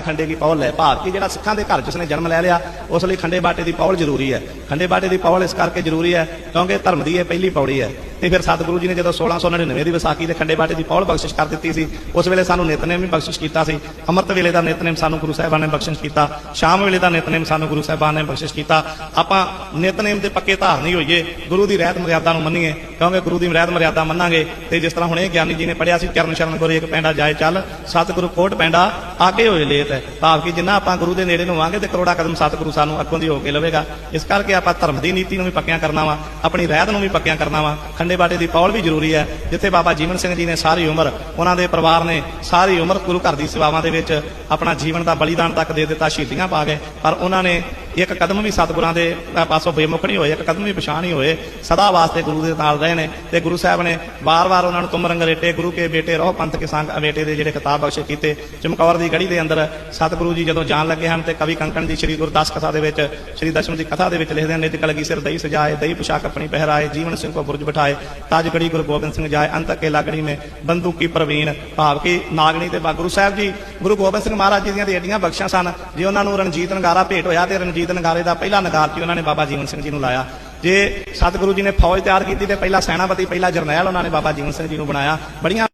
ਖੰਡੇ ਦੀ ਪੌਲ ਲੈ। ਭਾਵ ਕਿ ਜਿਹੜਾ ਸਿੱਖਾਂ ਦੇ ਘਰ 'ਚ ਉਸਨੇ ਜਨਮ ਲੈ ਲਿਆ, ਉਸ ਲਈ ਖੰਡੇ ਬਾਟੇ ਦੀ ਪੌਲ ਜ਼ਰੂਰੀ ਹੈ। ਖੰਡੇ ਬਾਟੇ ਦੀ ਪੌਲ ਇਸ ਕਰਕੇ ਜ਼ਰੂਰੀ ਹੈ ਕਿਉਂਕਿ ਧਰਮ ਦੀ ਇਹ ਪਹਿਲੀ ਪੌੜੀ ਹੈ। ਤੇ ਫਿਰ ਸਤਿਗੁਰੂ ਜੀ ਨੇ ਜਦੋਂ 1699 ਦੀ ਵਿਸਾਖੀ ਦੇ ਖੰਡੇ ਬਾਟੇ ਦੀ ਪੌਲ ਬਖਸ਼ਿਸ਼ ਕਰ ਦਿੱਤੀ ਸੀ, ਉਸ ਵੇਲੇ ਸਾਨੂੰ ਨਿਤਨੇਮ ਵੀ ਬਖਸ਼ਿਸ਼ ਕੀਤਾ ਸੀ। ਅੰਮ੍ਰਿਤ ਵੇਲੇ ਦਾ ਨਿਤਨੇਮ ਸਾਨੂੰ ਗੁਰੂ ਸਾਹਿਬਾਨ ਨੇ ਬਖਸ਼ਿਸ਼ ਕੀਤਾ। ਸ਼ਾਮ ਵੇਲੇ ਦਾ ਨਿਤਨੇਮ ਸਾਨੂੰ ਗੁਰੂ ਸਾਹਿਬਾਨ ਨੇ ਬਖਸ਼ਿਸ਼ ਕੀਤਾ। ਆਪਾਂ ਨਿਤਨੇਮ ਦੇ ਪੱਕੇ ਧਾਰਨੀ ਹੋਈਏ, ਗੁਰੂ ਦੀ ਰਹਿਤ ਮਰਿਆਦਾ ਨੂੰ ਮੰਨੀਏ, ਕਿਉਂਕਿ ਗੁਰੂ ਦੀ ਰਹਿਤ ਮਰਿਆਦਾ ਮੰਨਾਂਗੇ। ਤੇ ਜਿਸ ਤਰ੍ਹਾਂ ਹੁਣੇ ਗਿਆਨੀ ਜੀ ਨੇ ਪੜਿਆ ਸੀ, ਚਰਨ ਸ਼ਰਨ ਗੁਰੂ ਇੱਕ ਪੈਂਡਾ ਜਾਏ ਚੱਲ, ਸਤਿਗੁਰੂ ਕੋਟ ਪੈਂਡਾ ਆਗੇ ਹੋਏ ਲੇਤ। ਹੈ। ਭਾਵ ਕਿ ਜਿੰਨਾ ਆਪਾਂ ਗੁਰੂ ਦੇ ਨੇੜੇ ਨੂੰ ਆਵਾਂਗੇ ਤੇ ਕਰੋੜਾ ਕਦਮ ਸਤਿਗੁਰੂ ਸਾਨੂੰ ਅੱਗੋਂ ਦੀ ਹੋ ਕੇ ਲਵੇਗਾ। ਇਸ ਕਰਕੇ ਆਪਾਂ ਧਰਮ ਦੀ ਨੀਤੀ ਨੂੰ ਵੀ ਪੱਕਿਆਂ ਕਰਨਾ ਵਾ, ਆਪਣੀ ਰਹਿਤ ਨੂੰ ਵੀ ਪੱਕਿਆਂ ਕਰਨਾ ਵਾ। ਖੰਡੇ ਬਾਟੇ ਦੀ ਪੌਲ ਵੀ ਜ਼ਰੂਰੀ ਹੈ, ਜਿੱਥੇ ਬਾਬਾ ਜੀਵਨ ਸਿੰਘ ਜੀ ਨੇ ਸਾਰੀ ਉਮਰ, ਉਹਨਾਂ ਦੇ ਪਰਿਵਾਰ ਨੇ ਸਾਰੀ ਉਮਰ ਗੁਰੂ ਘਰ ਦੀ ਸੇਵਾਵਾਂ ਦੇ ਵਿੱਚ ਆਪਣਾ ਜੀਵਨ ਦਾ ਬਲੀਦਾਨ ਤੱਕ ਦੇ ਦਿੱਤਾ, ਸ਼ਹੀਦੀਆਂ ਪਾ ਗਏ। ਪਰ ਉਹਨਾਂ ਨੇ ਇੱਕ ਕਦਮ ਵੀ ਸਤਿਗੁਰਾਂ ਦੇ ਪਾਸੋਂ ਬੇਮੁਖ ਨਹੀਂ ਹੋਏ, ਇੱਕ ਕਦਮ ਵੀ ਪਛਾਣ ਨਹੀਂ ਹੋਏ। ਸਦਾ ਵਾਸਤੇ ਗੁਰੂ ਦੇ ਨਾਲ ਰਹੇ ਨੇ ਤੇ ਗੁਰੂ ਸਾਹਿਬ ਨੇ ਵਾਰ-ਵਾਰ ਉਹਨਾਂ ਨੂੰ ਤੁਮ ਰੰਗ ਗੁਰੂ ਕੇ ਬੇਟੇ ਰਹੁ ਪੰਥ ਕੇ ਸੰਗ ਬੇਟੇ ਦੇ ਜਿਹੜੇ ਕਿਤਾਬ ਬਖਸ਼ੇ ਕੀਤੇ। ਚਮਕੌਰ ਦੀ ਗੜੀ ਦੇ ਅੰਦਰ ਸਤਿਗੁਰੂ ਜੀ ਜਦੋਂ ਜਾਣ ਲੱਗੇ ਹਨ ਤੇ ਕਵੀ ਕੰਕਣ ਦੀ ਸ੍ਰੀ ਗੁਰਦਾਸ ਕਥਾ ਦੇ ਵਿੱਚ, ਸ੍ਰੀ ਦਸ਼ਮ ਦੀ ਕਥਾ ਦੇ ਵਿੱਚ ਲਿਖਦੇ ਹਨ, ਨਿਤ ਕਲਗੀ ਸਿਰ ਦਈ ਸਜਾਏ, ਦਈ ਪੁਸ਼ਾਕ ਆਪਣੀ ਪਹਿਰਾਏ, ਜੀਵਨ ਸਿੰਘ ਕੋ ਬੁਰਜ ਬਿਠਾਏ, ਤਾਜ ਗੜੀ ਗੁਰੂ ਗੋਬਿੰਦ ਸਿੰਘ ਜਾਏ, ਅੰਤ ਕੇ ਲਾਗੜੀ ਮੇ ਬੰਦੂਕੀ ਪ੍ਰਵੀਨ ਭਾਵ ਕਿ ਨਾਗਣੀ ਤੇ ਗੁਰੂ ਸਾਹਿਬ ਜੀ ਗੁਰੂ ਗੋਬਿੰਦ ਸਿੰਘ ਮਹਾਰਾਜ ਜੀ ਦੀਆਂ ਤੇ ਏਡੀਆਂ ਬਖਸ਼ਾਂ ਸਨ, ਜੇ ਉਹਨਾਂ ਨੂੰ ਰਣਜੀਤ ਨਗਾਰਾ ਭੇਟ ਹੋਇਆ ਤੇ ਰਣਜੀਤ ਨਗਾਰੇ ਦਾ ਪਹਿਲਾ ਨਗਾਰ ਸੀ, ਉਹਨਾਂ ਨੇ ਬਾਬਾ ਜੀਵਨ ਸਿੰਘ ਜੀ ਨੂੰ ਲਾਇਆ। ਜੇ ਸਤਿਗੁਰੂ ਜੀ ਨੇ ਫੌਜ ਤਿਆਰ ਕੀਤੀ ਤੇ ਪਹਿਲਾ ਸੈਨਾਪਤੀ, ਪਹਿਲਾ ਜਰਨੈਲ ਉਹਨਾਂ ਨੇ ਬਾਬਾ ਜੀਵਨ ਸਿੰਘ ਜੀ ਨੂੰ ਬਣਾਇਆ। ਬੜੀਆਂ